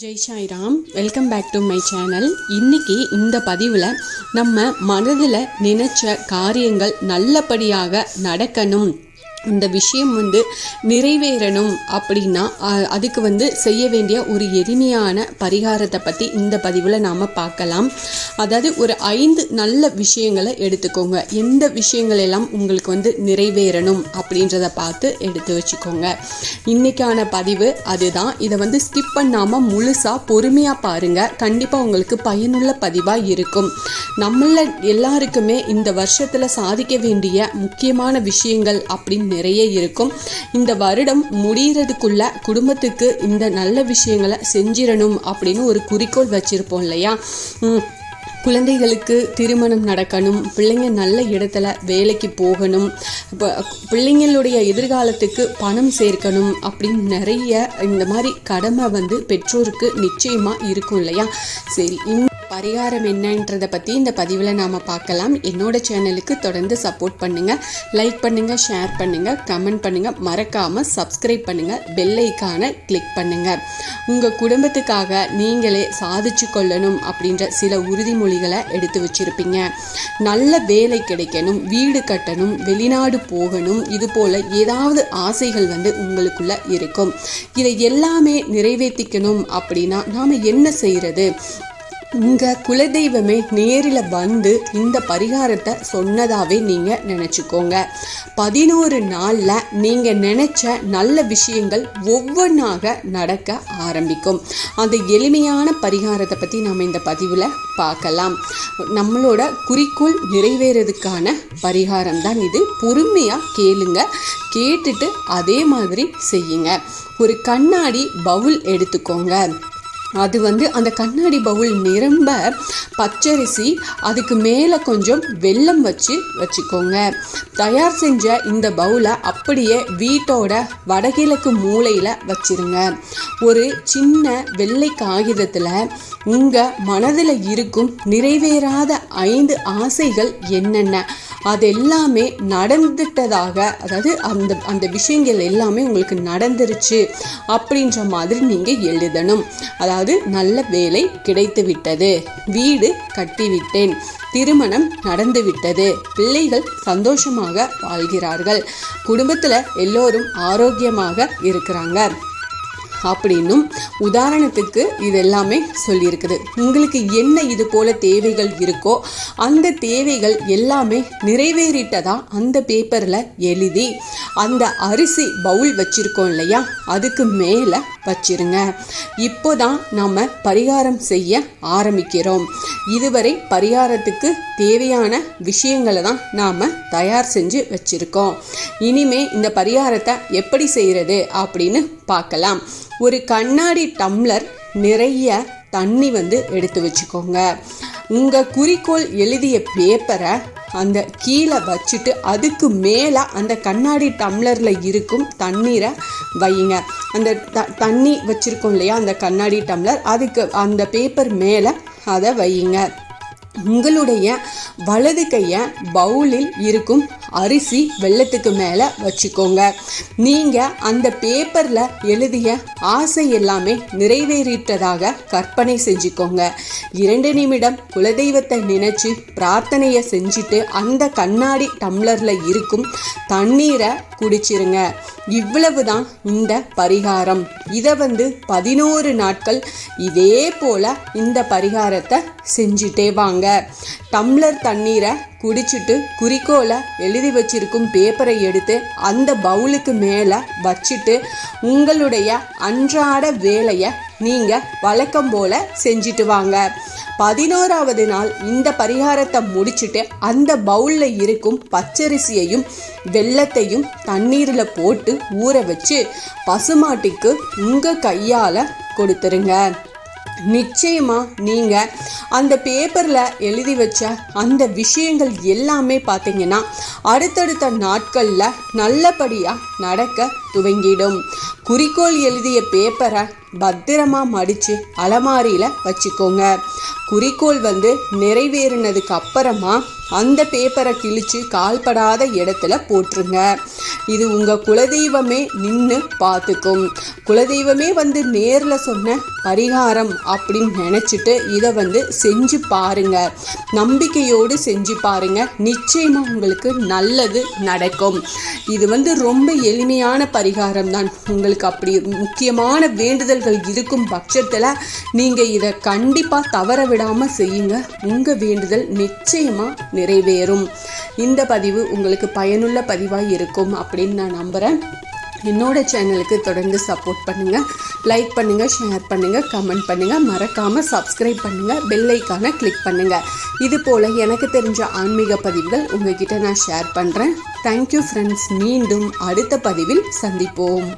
Jai Sairam welcome back to my channel இன்னைக்கு இந்த பதிவில் நம்ம மனதில் நினைச்ச காரியங்கள் நல்லபடியாக நடக்கணும். இந்த விஷயம் வந்து நிறைவேறணும் அப்படின்னா அதுக்கு வந்து செய்ய வேண்டிய ஒரு எளிமையான பரிகாரத்தை பற்றி இந்த பதிவில் நாம் பார்க்கலாம். அதாவது ஒரு ஐந்து நல்ல விஷயங்களை எடுத்துக்கோங்க. எந்த விஷயங்கள் எல்லாம் உங்களுக்கு வந்து நிறைவேறணும் அப்படின்றத பார்த்து எடுத்து வச்சுக்கோங்க. இன்னைக்கான பதிவு அதுதான். இதை வந்து ஸ்கிப் பண்ணாமல் முழுசாக பொறுமையாக பாருங்கள் கண்டிப்பாக உங்களுக்கு பயனுள்ள பதிவாக இருக்கும். நம்மள எல்லாருக்குமே இந்த வருஷத்தில் சாதிக்க வேண்டிய முக்கியமான விஷயங்கள் அப்படின்னு நிறைய இருக்கும். இந்த வருடம் முடிகிறதுக்குள்ள குடும்பத்துக்கு இந்த நல்ல விஷயங்களை செஞ்சிடணும் அப்படின்னு ஒரு குறிக்கோள் வச்சுருப்போம் இல்லையா? குழந்தைகளுக்கு திருமணம் நடக்கணும் பிள்ளைங்க நல்ல இடத்துல வேலைக்கு போகணும் இப்போ பிள்ளைங்களுடைய எதிர்காலத்துக்கு பணம் சேர்க்கணும் அப்படின்னு நிறைய இந்த மாதிரி கடமை வந்து பெற்றோருக்கு நிச்சயமாக இருக்கும் இல்லையா? சரி இன் பரிகாரம் என்னன்றதை பற்றி இந்த பதிவில் நாம் பார்க்கலாம். என்னோட சேனலுக்கு தொடர்ந்து சப்போர்ட் பண்ணுங்கள் லைக் பண்ணுங்கள் ஷேர் பண்ணுங்கள் கமெண்ட் பண்ணுங்கள் மறக்காமல் சப்ஸ்கிரைப் பண்ணுங்கள் பெல்லைக்கான கிளிக் பண்ணுங்கள் உங்கள் குடும்பத்துக்காக நீங்களே சாதிச்சு கொள்ளணும் அப்படின்ற சில உறுதிமொழிகளை எடுத்து வச்சிருப்பீங்க. நல்ல வேலை கிடைக்கணும் வீடு கட்டணும் வெளிநாடு போகணும் இது போல் ஏதாவது ஆசைகள் வந்து உங்களுக்குள்ளே இருக்கும். இதை எல்லாமே நிறைவேற்றிக்கணும் அப்படின்னா நாம் என்ன செய்கிறது உங்கள் குலதெய்வமே நேரில் வந்து இந்த பரிகாரத்தை சொன்னதாகவே நீங்கள் நினச்சிக்கோங்க. பதினோரு நாளில் நீங்கள் நினச்ச நல்ல விஷயங்கள் ஒவ்வொன்றாக நடக்க ஆரம்பிக்கும். அந்த எளிமையான பரிகாரத்தை பற்றி நம்ம இந்த பதிவில் பார்க்கலாம். நம்மளோட குறிக்கோள் நிறைவேறதுக்கான பரிகாரம் தான் இது. பொறுமையாக கேளுங்க. கேட்டுட்டு அதே மாதிரி செய்யுங்க. ஒரு கண்ணாடி பவுல் எடுத்துக்கோங்க. அது வந்து அந்த கண்ணாடி பவுல் நிரம்ப பச்சரிசி அதுக்கு மேலே கொஞ்சம் வெல்லம் வச்சு வச்சுக்கோங்க. தயார் செஞ்ச இந்த பவுலை அப்படியே வீட்டோட வடகிழக்கு மூலையில் வச்சிருங்க. ஒரு சின்ன வெள்ளை காகிதத்தில் உங்கள் மனதில் இருக்கும் நிறைவேறாத ஐந்து ஆசைகள் என்னென்ன? அது எல்லாமே நடந்துட்டதாக அதாவது அந்த அந்த விஷயங்கள் எல்லாமே உங்களுக்கு நடந்துருச்சு அப்படின்ற மாதிரி நீங்கள் எழுதணும். அதாவது நல்ல வேலை கிடைத்து விட்டது வீடு கட்டிவிட்டேன். திருமணம் நடந்து விட்டது பிள்ளைகள் சந்தோஷமாக வாழ்கிறார்கள். குடும்பத்தில் எல்லோரும் ஆரோக்கியமாக இருக்கிறாங்க. அப்படின்னும் உதாரணத்துக்கு இது எல்லாமே சொல்லியிருக்குது. உங்களுக்கு என்ன இது போல தேவைகள் இருக்கோ அந்த தேவைகள் எல்லாமே நிறைவேறிட்டதா அந்த பேப்பரில் எழுதி அந்த அரிசி பவுல் வச்சிருக்கோம் இல்லையா அதுக்கு மேலே வச்சிருங்க. இப்போதான் நாம் பரிகாரம் செய்ய ஆரம்பிக்கிறோம். இதுவரை பரிகாரத்துக்கு தேவையான விஷயங்களை தான் நாம் தயார் செஞ்சு வச்சுருக்கோம். இனிமே இந்த பரிகாரத்தை எப்படி செய்கிறது அப்படின்னு பார்க்கலாம். ஒரு கண்ணாடி டம்ளர் நிறைய தண்ணி வந்து எடுத்து வச்சுக்கோங்க. உங்கள் குறிக்கோள் எழுதிய பேப்பரை அந்த கீழே வச்சுட்டு அதுக்கு மேலே அந்த கண்ணாடி டம்ளரில் இருக்கும் தண்ணீரை வையுங்க. அந்த த தண்ணி வச்சுருக்கோம் இல்லையா? அந்த கண்ணாடி டம்ளர். அதுக்கு அந்த பேப்பர் மேலே அதை வையுங்க. உங்களுடைய வலது கையை பவுலில் இருக்கும் அரிசி வெள்ளத்துக்கு மேலே வச்சுக்கோங்க. நீங்கள் அந்த பேப்பரில் எழுதிய ஆசை எல்லாமே நிறைவேறிட்டதாக கற்பனை செஞ்சுக்கோங்க. இரண்டு நிமிடம் குலதெய்வத்தை நினச்சி பிரார்த்தனையை செஞ்சுட்டு அந்த கண்ணாடி டம்ளரில் இருக்கும் தண்ணீரை குடிச்சிருங்க. இவ்வளவு தான் இந்த பரிகாரம். இதை வந்து பதினோரு நாட்கள் இதே போல் இந்த பரிகாரத்தை செஞ்சுட்டே வாங்க. டம்ளர் தண்ணீரை குடிச்சிட்டு குறிக்கோளை எழுதி வச்சிருக்கும் பேப்பரை எடுத்து அந்த பவுலுக்கு மேலே வச்சுட்டு உங்களுடைய அன்றாட வேலையை நீங்கள் வழக்கம் போல் செஞ்சுட்டு வாங்க. பதினோராவது நாள் இந்த பரிகாரத்தை முடிச்சுட்டு அந்த பவுலில் இருக்கும் பச்சரிசியையும் வெள்ளத்தையும் தண்ணீரில் போட்டு ஊற வச்சு பசுமாட்டுக்கு உங்கள் கையால் கொடுத்துருங்க. நிச்சயமாக நீங்கள் அந்த பேப்பரில் எழுதி வச்ச அந்த விஷயங்கள் எல்லாமே பார்த்தீங்கன்னா அடுத்தடுத்த நாட்களில் நல்லபடியாக நடக்க துவங்கிடும். குறிக்கோள் எழுதிய பேப்பரை பத்திரமா மடித்து அலமாரியில் வச்சுக்கோங்க. குறிக்கோள் வந்து நிறைவேறினதுக்கு அப்புறமா அந்த பேப்பரை கிழிச்சு கால்படாத இடத்துல போட்டுருங்க. இது உங்கள் குலதெய்வமே நின்று பார்த்துக்கும். குலதெய்வமே வந்து நேரில் சொன்ன பரிகாரம் அப்படின்னு நினச்சிட்டு இதை வந்து செஞ்சு பாருங்க. நம்பிக்கையோடு செஞ்சு பாருங்க. நிச்சயமாக உங்களுக்கு நல்லது நடக்கும். இது வந்து ரொம்ப எளிமையான பரிகாரம் தான். உங்களுக்கு அப்படி முக்கியமான வேண்டுதல்கள் இருக்கும் பட்சத்தில் நீங்கள் இதை கண்டிப்பாக தவற விடாமல் செய்யுங்க. உங்கள் வேண்டுதல் நிச்சயமாக நிறைவேறும். இந்த பதிவு உங்களுக்கு பயனுள்ள பதிவாக இருக்கும் அப்படின்னு நான் நம்புகிறேன் என்னோட சேனலுக்கு தொடர்ந்து சப்போர்ட் பண்ணுங்கள் லைக் பண்ணுங்கள் ஷேர் பண்ணுங்கள் கமெண்ட் பண்ணுங்கள் மறக்காமல் சப்ஸ்கிரைப் பண்ணுங்கள் பெல் ஐக்கானை கிளிக் பண்ணுங்கள் இது போல் எனக்கு தெரிஞ்ச ஆன்மீக பதிவுகள் உங்ககிட்ட நான் ஷேர் பண்ணுறேன் தேங்க்யூ ஃப்ரெண்ட்ஸ் மீண்டும் அடுத்த பதிவில் சந்திப்போம்.